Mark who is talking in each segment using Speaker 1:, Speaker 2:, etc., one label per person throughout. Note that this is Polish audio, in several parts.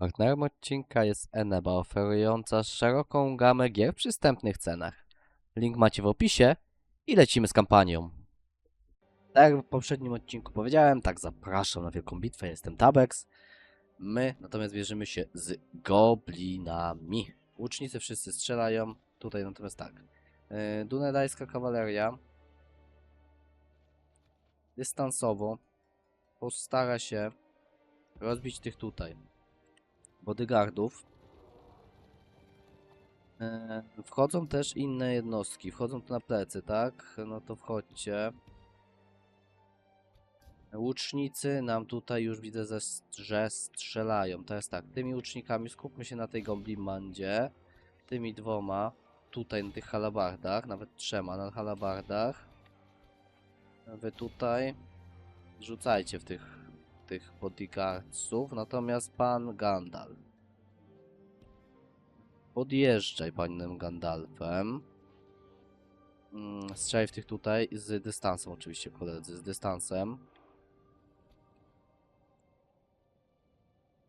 Speaker 1: Partnerem odcinka jest Eneba, oferująca szeroką gamę gier w przystępnych cenach. Link macie w opisie i lecimy z kampanią. Tak jak w poprzednim odcinku powiedziałem, tak zapraszam na wielką bitwę, jestem Tabex. My natomiast bierzemy się z goblinami. Łucznicy wszyscy strzelają, tutaj natomiast tak. Yy, Dunedajska kawaleria dystansowo postara się rozbić tych tutaj bodyguardów. E, Wchodzą też inne jednostki. Wchodzą tu na plecy, tak? No to wchodźcie. Łucznicy nam tutaj już widzę, że strzelają. Teraz tak, tymi łucznikami skupmy się na tej goblimandzie. Tymi dwoma. Tutaj na tych halabardach, nawet trzema na halabardach. Wy tutaj rzucajcie w tych, tych bodyguardsów. Natomiast pan Gandalf. Podjeżdżaj panem Gandalfem. Mm, Strzelaj w tych tutaj z dystansem oczywiście koledzy, z dystansem.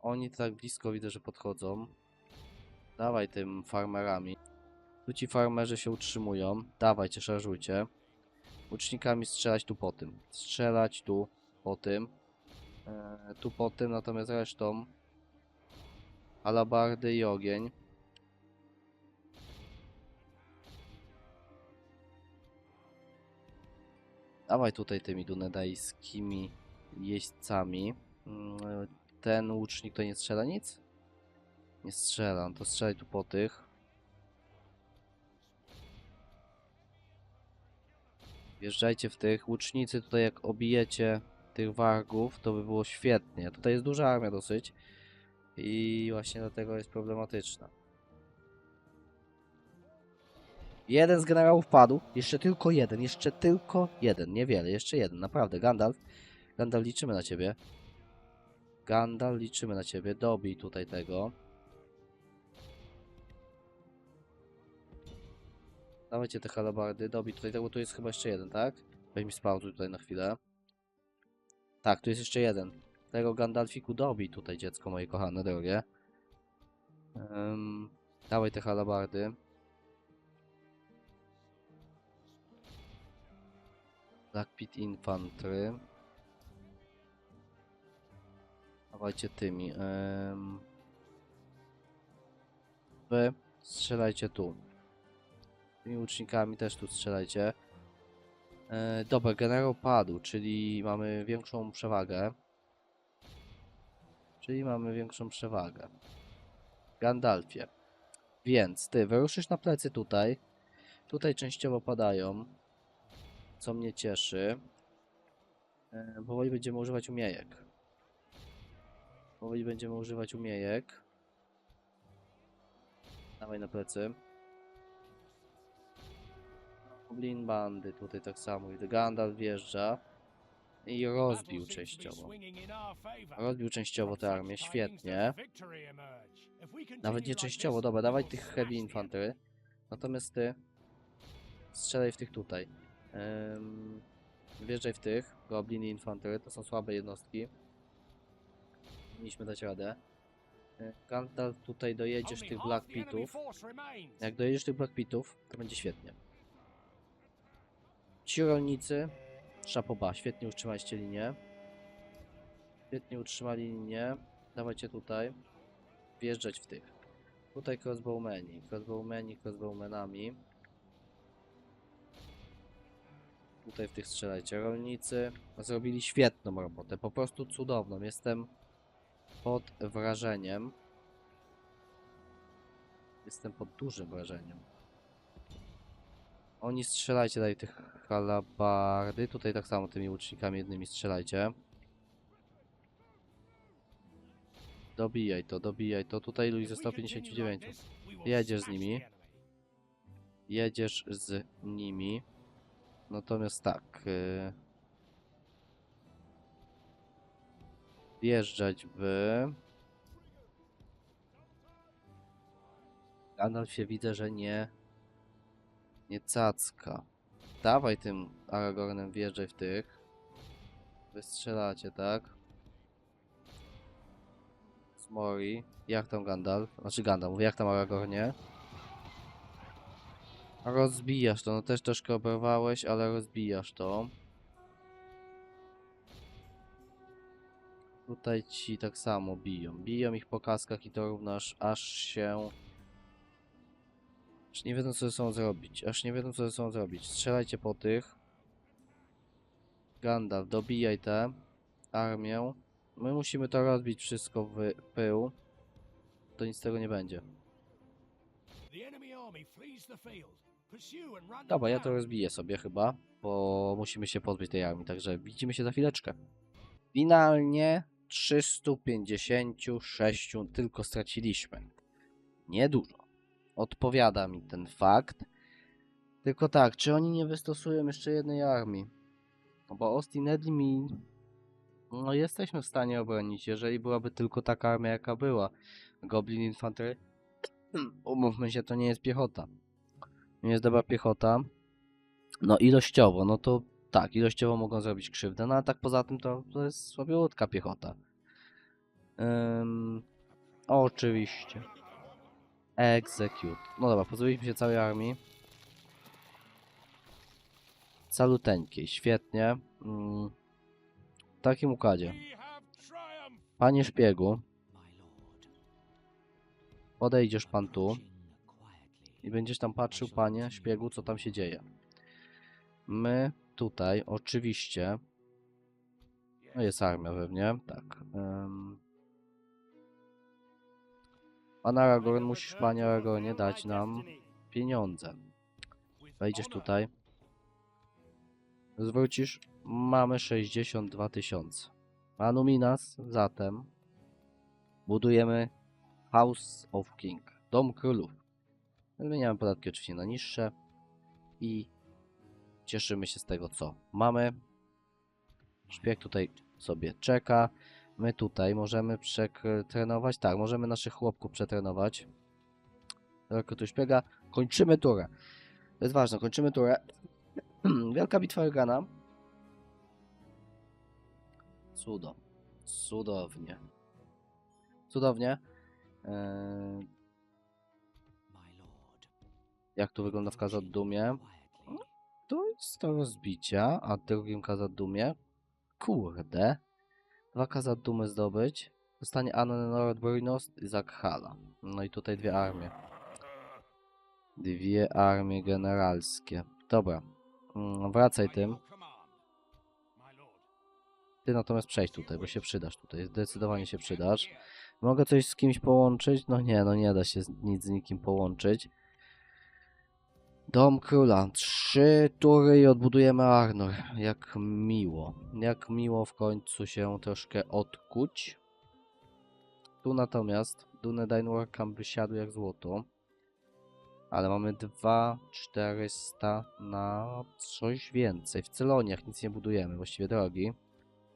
Speaker 1: Oni tak blisko widzę, że podchodzą. Dawaj tym farmerami. Tu ci farmerzy się utrzymują. Dawajcie, szarżujcie. Łucznikami strzelać tu po tym. Strzelać tu po tym. E, tu po tym, natomiast resztą alabardy i ogień. Dawaj tutaj tymi dunedajskimi jeźdźcami. Mm, Ten łucznik to nie strzela nic? Nie strzela, no to strzelaj tu po tych. Wjeżdżajcie w tych. Łucznicy tutaj jak obijecie tych wargów, to by było świetnie. Tutaj jest duża armia dosyć. I właśnie dlatego jest problematyczna. Jeden z generałów padł. Jeszcze tylko jeden. Jeszcze tylko jeden. Niewiele. Jeszcze jeden. Naprawdę. Gandalf. Gandalf, liczymy na ciebie. Gandalf, liczymy na ciebie. Dobij tutaj tego. Dawajcie te halabardy. Dobij tutaj tego. Tu jest chyba jeszcze jeden, tak? Weź mi spauzuj tutaj na chwilę. Tak, tu jest jeszcze jeden. Tego Gandalfiku dobij tutaj, dziecko moje kochane, drogie. Um, dawaj te halabardy. Black Pit Infantry. Dawajcie tymi. Um, wy strzelajcie tu. Tymi łucznikami też tu strzelajcie. E, dobra, generał padł, czyli mamy większą przewagę. Czyli mamy większą przewagę. Gandalfie. Więc ty wyruszysz na plecy tutaj. Tutaj częściowo padają. Co mnie cieszy. E, powoli będziemy używać umiejek. Powoli będziemy używać umiejek. Dawaj na plecy. Goblin bandy tutaj tak samo. Widzę, Gandalf wjeżdża. I rozbił częściowo. Rozbił częściowo tę armię, świetnie. Nawet nie częściowo, dobra, dawaj tych heavy infantry. Natomiast ty strzelaj w tych tutaj. Um, wjeżdżaj w tych goblin infantry, to są słabe jednostki. Mieliśmy dać radę. E, Gandalf tutaj dojedziesz tych Black Pitów. Jak dojedziesz tych Black Pitów, to będzie świetnie. Ci rolnicy, szapoba, świetnie utrzymaliście linię. Świetnie utrzymali linię. Dawajcie tutaj. Wjeżdżać w tych. Tutaj crossbowmeni, crossbowmeni, crossbowmenami. Tutaj w tych strzelajcie. Rolnicy zrobili świetną robotę, po prostu cudowną. Jestem pod wrażeniem. Jestem pod dużym wrażeniem. Oni strzelajcie dalej tych halabardy. Tutaj tak samo tymi łucznikami jednymi strzelajcie. Dobijaj to, dobijaj to. Tutaj ludzi ze 159. Jedziesz z nimi. Jedziesz z nimi. Natomiast tak. Yy... Wjeżdżać w... Gandalf się widzę, że nie... Nie cacka. Dawaj tym Aragornem, wjeżdżaj w tych. Wystrzelacie, tak? Mori. Jak tam Gandalf? Znaczy Gandalf, mówię jak tam Aragornie. Rozbijasz to, no też troszkę oberwałeś, ale rozbijasz to. Tutaj ci tak samo biją. Biją ich po kaskach i to równaż aż się... Aż nie wiedzą co ze sobą zrobić. Aż nie wiedzą co ze sobą zrobić. Strzelajcie po tych. Gandalf, dobijaj tę armię. My musimy to rozbić wszystko w pył. To nic z tego nie będzie. Dobra, ja to rozbiję sobie chyba, bo musimy się pozbyć tej armii, także widzimy się za chwileczkę. Finalnie 356 tylko straciliśmy. Niedużo. Odpowiada mi ten fakt. Tylko tak, czy oni nie wystosują jeszcze jednej armii? No bo Austin Edley mi... No jesteśmy w stanie obronić, jeżeli byłaby tylko taka armia jaka była. Goblin Infantry... Umówmy się, to nie jest piechota. Nie jest dobra piechota. No ilościowo, no to tak, ilościowo mogą zrobić krzywdę, no a tak poza tym to, to jest słabiutka piechota. Ym, oczywiście. Execute. No dobra, pozbyliśmy się całej armii. Saluteńkiej, świetnie. Mm, w takim układzie. Panie szpiegu, podejdziesz pan tu i będziesz tam patrzył, panie szpiegu, co tam się dzieje. My tutaj oczywiście. No jest armia pewnie, tak. Um, Pan Aragorn, musisz panie Aragornie dać nam pieniądze. Wejdziesz tutaj. Zwrócisz. Mamy 62 tysiące. Panu Minas, zatem budujemy House of King. Dom Królów. Zmieniamy podatki oczywiście na niższe. I cieszymy się z tego, co mamy. Szpieg tutaj sobie czeka. My tutaj możemy przetrenować. Tak, możemy naszych chłopków przetrenować. Rekrutuj szpiega. Kończymy turę. To jest ważne, kończymy turę. Wielka bitwa Organa. Cudo. Cudownie. Cudownie. Eee, jak tu wygląda w Kazadumie? To jest to rozbicia, a drugim Kazadumie. Kurde. Dwa Kazadumy zdobyć. Zostanie Anonor Brujnost i Zakhala. No i tutaj dwie armie. Dwie armie generalskie. Dobra. Mm, Wracaj tym. Ty natomiast przejdź tutaj, bo się przydasz tutaj. Zdecydowanie się przydasz. Mogę coś z kimś połączyć? No nie, no nie da się nic z nikim połączyć. Dom Króla. Trzy tury i odbudujemy Arnor. Jak miło. Jak miło w końcu się troszkę odkuć. Tu natomiast Dunedain Warcamp wysiadł jak złoto. Ale mamy 2 400 na coś więcej. W Celoniach nic nie budujemy, właściwie drogi.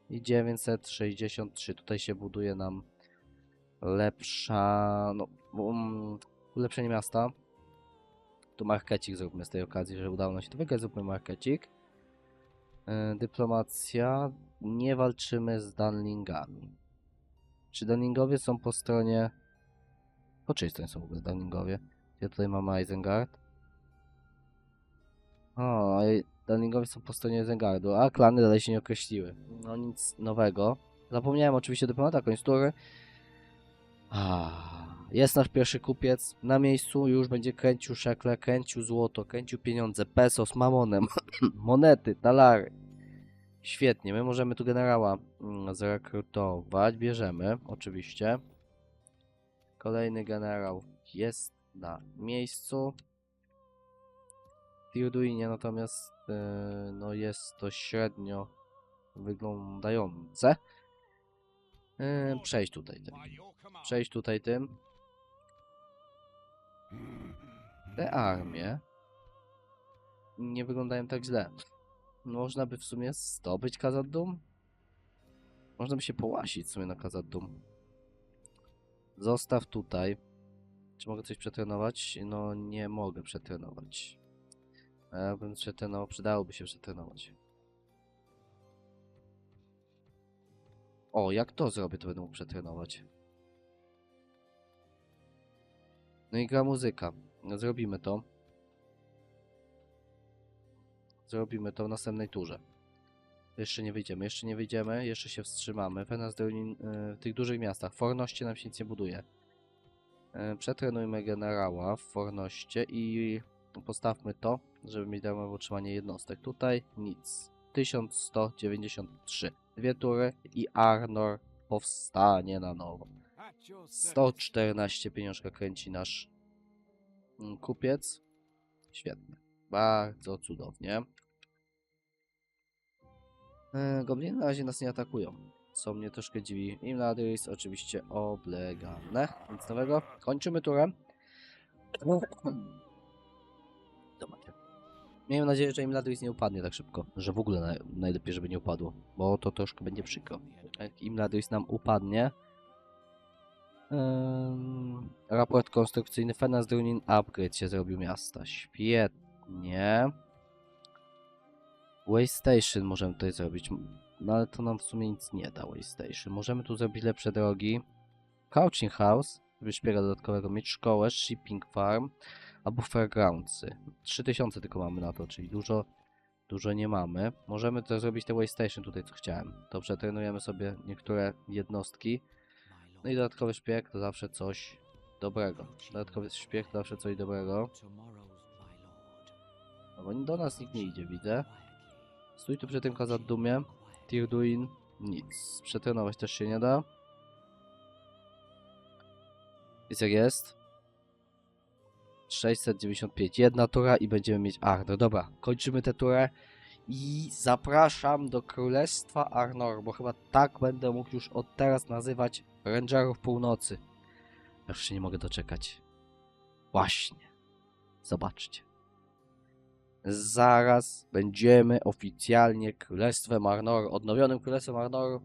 Speaker 1: I 963. Tutaj się buduje nam lepsza... No, um, ulepszenie miasta. Tu markecik zróbmy z tej okazji, że udało nam się to wygrać. Zróbmy markecik. Yy, dyplomacja. Nie walczymy z Danlingami. Czy Danlingowie są po stronie... Po czyjej stronie są w ogóle Danlingowie? Gdzie tutaj mamy Isengard? O, Danlingowie są po stronie Isengardu, a klany dalej się nie określiły. No nic nowego. Zapomniałem oczywiście dyplomata koństury. Ah, jest nasz pierwszy kupiec na miejscu, już będzie kręcił szekle, kręcił złoto, kręcił pieniądze, pesos, mamonem, monety, talary. Świetnie, my możemy tu generała mm, zrekrutować, bierzemy oczywiście. Kolejny generał jest na miejscu. W Tirduinie natomiast yy, no jest to średnio wyglądające. Yy, przejść tutaj tym. Przejść tutaj tym. Te armie nie wyglądają tak źle. Można by w sumie zdobyć Kazadum. Można by się połasić w sumie na Kazadum. Zostaw tutaj. Czy mogę coś przetrenować? No nie mogę przetrenować. Ja bym przetrenował, przydałoby się przetrenować. O, jak to zrobię, to będę mógł przetrenować. No i gra muzyka. No, Zrobimy to. Zrobimy to w następnej turze. Jeszcze nie wyjdziemy, jeszcze nie wyjdziemy, jeszcze się wstrzymamy. W tych dużych miastach. W Fornoście nam się nic nie buduje. Y, Przetrenujmy generała w Fornoście i postawmy to, żeby mieć darmowe utrzymanie jednostek. Tutaj nic. 1193. Dwie tury i Arnor powstanie na nowo. 114 pieniążka kręci nasz mm, kupiec. Świetnie. Bardzo cudownie. E, Gobliny na razie nas nie atakują, co mnie troszkę dziwi. Imladris oczywiście oblegane. Nic nowego. Kończymy turę. Zobaczcie. Miejmy nadzieję, że Imladris nie upadnie tak szybko. Że w ogóle naj najlepiej, żeby nie upadło. Bo to troszkę będzie przykro. Jak Imladris nam upadnie, Raport konstrukcyjny Fenas Drunin Upgrade się zrobił miasta. Świetnie. Waystation możemy tutaj zrobić. No ale to nam w sumie nic nie da Waystation. Możemy tu zrobić lepsze drogi. Couching House, żeby dodatkowego, mieć szkołę, Shipping Farm albo Fairgroundsy. 3000 tylko mamy na to, czyli dużo, dużo nie mamy. Możemy to zrobić te Waystation tutaj, co chciałem. To przetrenujemy sobie niektóre jednostki. No i dodatkowy szpieg to zawsze coś dobrego. Dodatkowy szpieg to zawsze coś dobrego. No bo do nas nikt nie idzie, widzę. Stój tu przy tym Kazadumie. Tirduin. Nic. Przetrenować też się nie da. Jest jak jest. 695. Jedna tura i będziemy mieć Arnor. Dobra, kończymy tę turę. I zapraszam do Królestwa Arnor, bo chyba tak będę mógł już od teraz nazywać Rangerów Północy. Już się nie mogę doczekać. Właśnie. Zobaczcie. Zaraz będziemy oficjalnie Królestwem Arnor, odnowionym Królestwem Arnor.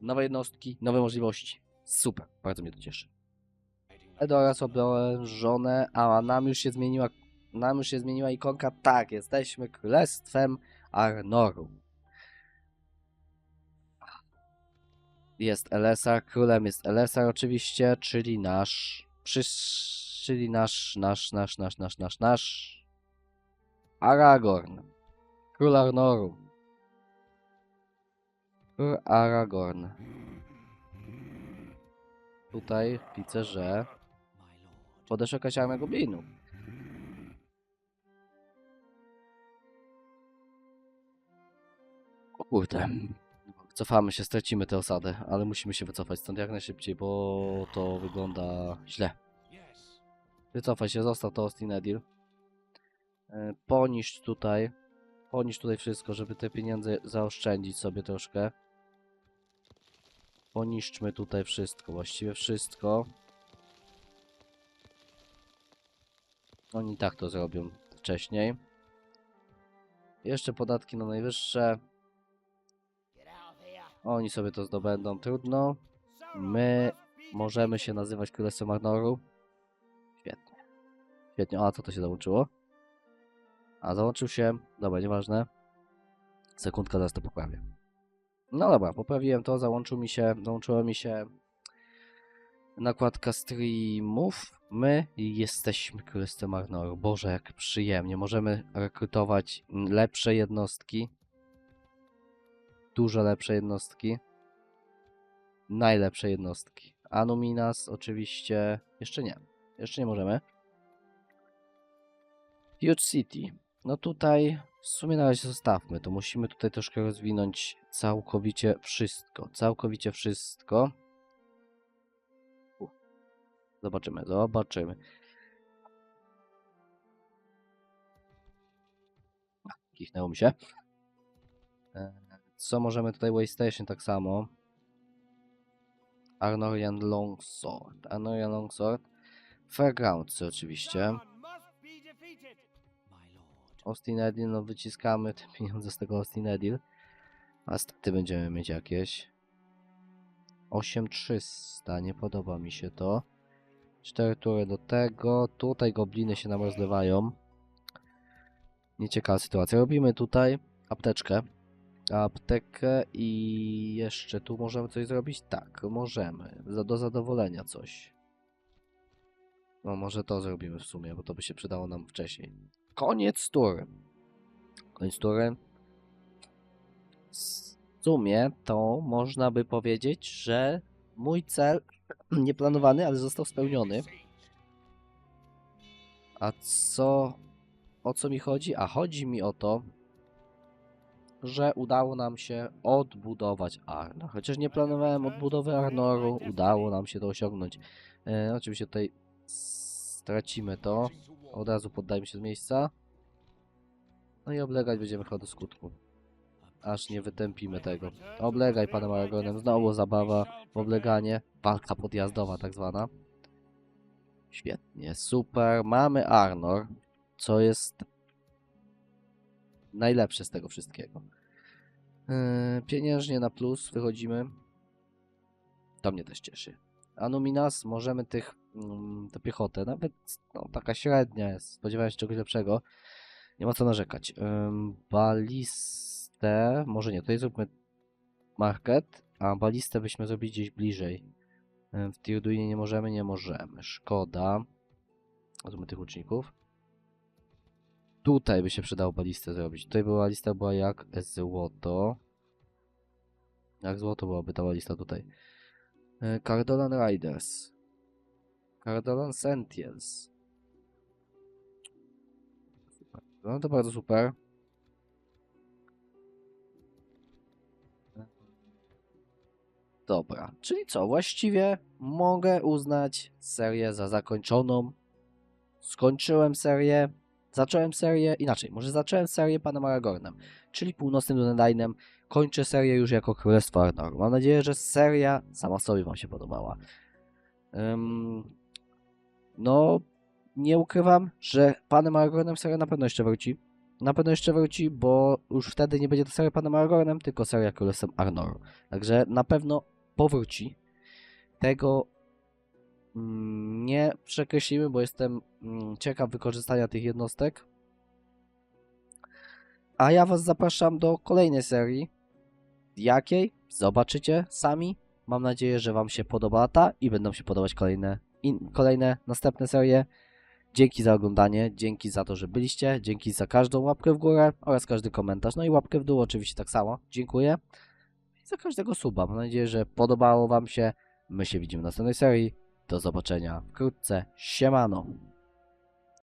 Speaker 1: Nowe jednostki, nowe możliwości. Super, bardzo mnie to cieszy. Edoras oblężone, a nam już się zmieniła, nam już się zmieniła ikonka. Tak, jesteśmy Królestwem Arnoru. Jest Elesar, królem jest Elesar oczywiście, czyli nasz, czyli nasz, nasz, nasz, nasz, nasz, nasz, nasz Aragorn. Król Arnoru. Król Aragorn. Tutaj widzę, że podeszła jakaś armia goblinów. Kurde. Cofamy się, stracimy tę osadę, ale musimy się wycofać stąd jak najszybciej, bo to wygląda źle. Wycofaj się, zostaw to Austin Edil. E, Poniszcz tutaj. Poniszcz tutaj wszystko, żeby te pieniądze zaoszczędzić sobie troszkę. Poniszczmy tutaj wszystko, właściwie wszystko. Oni tak to zrobią wcześniej. Jeszcze podatki na najwyższe. Oni sobie to zdobędą, trudno. My możemy się nazywać Królestwem Arnoru. Świetnie. Świetnie. A, co to się załączyło? A, załączył się. Dobra, nieważne. Sekundka, zaraz to poprawię. No dobra, poprawiłem to, załączył mi się, załączyła mi się nakładka streamów. My jesteśmy Królestwem Arnoru. Boże, jak przyjemnie. Możemy rekrutować lepsze jednostki. Dużo lepsze jednostki. Najlepsze jednostki. Anuminas oczywiście jeszcze nie. Jeszcze nie możemy. Huge City. No tutaj w sumie na razie zostawmy. To musimy tutaj troszkę rozwinąć całkowicie wszystko. Całkowicie wszystko. Zobaczymy, zobaczymy. Kichnęło mi się. Co możemy tutaj Waystation tak samo. Arnorian Longsword. Arnorian Longsword. Fairgrounds oczywiście. Austin Edil, no wyciskamy te pieniądze z tego Austin Edil. A staty będziemy mieć jakieś. 8300, nie podoba mi się to. 4 tury do tego. Tutaj gobliny się nam rozlewają. Nieciekawa sytuacja. Robimy tutaj apteczkę. Aptekę i jeszcze tu możemy coś zrobić? Tak, możemy. Do zadowolenia coś. No może to zrobimy w sumie, bo to by się przydało nam wcześniej. Koniec tury. Koniec tury. W sumie to można by powiedzieć, że mój cel nieplanowany, ale został spełniony. A co... O co mi chodzi? A chodzi mi o to, że udało nam się odbudować Arnor. Chociaż nie planowałem odbudowy Arnoru, udało nam się to osiągnąć. E, oczywiście tutaj stracimy to. Od razu poddajmy się z miejsca. No i oblegać będziemy chyba do skutku. Aż nie wytępimy tego. Oblegaj panem Aragonem. Znowu zabawa, obleganie. Walka podjazdowa tak zwana. Świetnie, super. Mamy Arnor, co jest najlepsze z tego wszystkiego. Yy, pieniężnie na plus wychodzimy. To mnie też cieszy. Anuminas, możemy tych, mm, tę piechotę, nawet no, taka średnia jest, spodziewałem się czegoś lepszego. Nie ma co narzekać. Ym, balistę, może nie, tutaj zróbmy market, a balistę byśmy zrobili gdzieś bliżej. Ym, w Tirduinie nie możemy, nie możemy. Szkoda. Zróbmy tych łuczników. Tutaj by się przydało balistę zrobić. Tutaj była lista była jak złoto. Jak złoto byłaby ta lista tutaj. E, Cardolan Riders. Cardolan Sentients. Super. No to bardzo super. Dobra, czyli co? Właściwie mogę uznać serię za zakończoną. Skończyłem serię. Zacząłem serię inaczej. Może zacząłem serię panem Aragornem, czyli północnym Dunedainem. Kończę serię już jako Królestwo Arnor. Mam nadzieję, że seria sama sobie wam się podobała. Ym, no, nie ukrywam, że panem Aragornem seria na pewno jeszcze wróci. Na pewno jeszcze wróci, bo już wtedy nie będzie to seria panem Aragornem, tylko seria Królestwem Arnor. Także na pewno powróci. Tego przekreślimy, bo jestem mm, ciekaw wykorzystania tych jednostek. A ja was zapraszam do kolejnej serii. Jakiej? Zobaczycie sami. Mam nadzieję, że wam się podoba ta i będą się podobać kolejne, in, kolejne następne serie. Dzięki za oglądanie, dzięki za to, że byliście, dzięki za każdą łapkę w górę oraz każdy komentarz. No i łapkę w dół oczywiście tak samo. Dziękuję. I za każdego suba. Mam nadzieję, że podobało wam się. My się widzimy w następnej serii. Do zobaczenia wkrótce. Siemano.